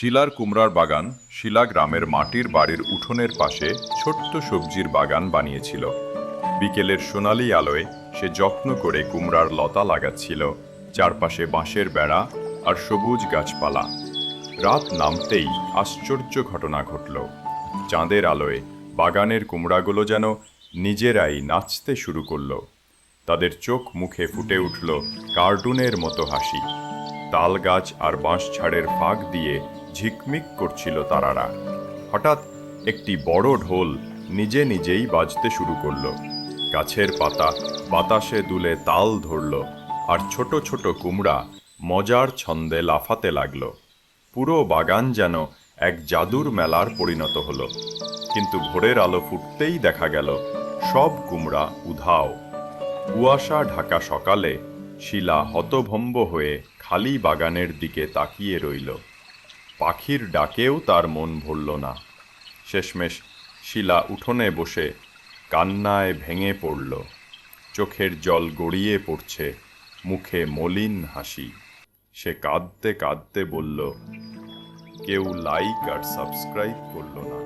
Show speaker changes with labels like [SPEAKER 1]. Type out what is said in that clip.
[SPEAKER 1] শিলার কুমড়ার বাগান শিলা গ্রামের মাটির বাড়ির উঠোনের পাশে ছোট্ট সবজির বাগান বানিয়েছিল। বিকেলের সোনালি আলোয় সে যত্ন করে কুমড়ার লতা লাগাচ্ছিল। চারপাশে বাঁশের বেড়া আর সবুজ গাছপালা। রাত নামতেই আশ্চর্য ঘটনা ঘটল। চাঁদের আলোয় বাগানের কুমড়াগুলো যেন নিজেরাই নাচতে শুরু করল। তাদের চোখ মুখে ফুটে উঠল কার্টুনের মতো হাসি। তাল গাছ আর বাঁশ ছাড়ের ফাঁক দিয়ে ঝিকমিক করছিল তারারা। হঠাৎ একটি বড় ঢোল নিজে নিজেই বাজতে শুরু করল। গাছের পাতা বাতাসে দুলে তাল ধরল আর ছোট ছোট কুমড়া মজার ছন্দে লাফাতে লাগল। পুরো বাগান যেন এক জাদুর মেলার পরিণত হলো। কিন্তু ভোরের আলো ফুটতেই দেখা গেল, সব কুমড়া উধাও। কুয়াশা ঢাকা সকালে শিলা হতভম্ব হয়ে খালি বাগানের দিকে তাকিয়ে রইল। পাখির ডাকেও তার মন ভরল না। শেষমেশ শিলা উঠোনে বসে কান্নায় ভেঙে পড়ল। চোখের জল গড়িয়ে পড়ছে মুখে মলিন হাসি। সে কাঁদতে কাঁদতে বলল, কেউ লাইক আর সাবস্ক্রাইব করল না।